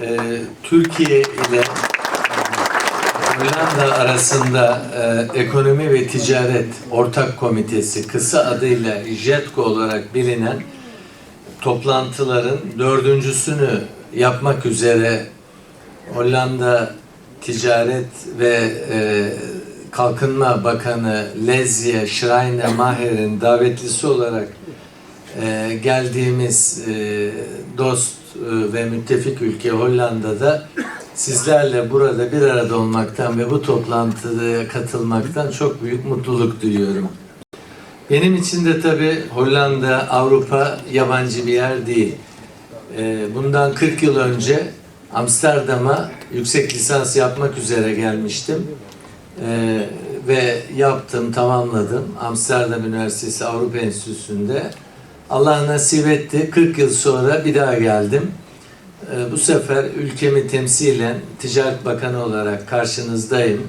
Ee, Türkiye ile Hollanda arasında e, ekonomi ve ticaret ortak komitesi kısa adıyla JETCO olarak bilinen toplantıların dördüncüsünü yapmak üzere Hollanda Ticaret ve e, Kalkınma Bakanı Lezye Schreiner Maher'in davetlisi olarak e, geldiğimiz e, dost e, ve müttefik ülke Hollanda'da sizlerle burada bir arada olmaktan ve bu toplantıya katılmaktan çok büyük mutluluk duyuyorum. Benim için de tabii Hollanda, Avrupa yabancı bir yer değil. E, bundan 40 yıl önce Amsterdam'a yüksek lisans yapmak üzere gelmiştim. E, ve yaptım, tamamladım. Amsterdam Üniversitesi Avrupa Enstitüsü'nde. Allah nasip etti. 40 yıl sonra bir daha geldim. Ee, Bu sefer ülkemi temsilen Ticaret Bakanı olarak karşınızdayım.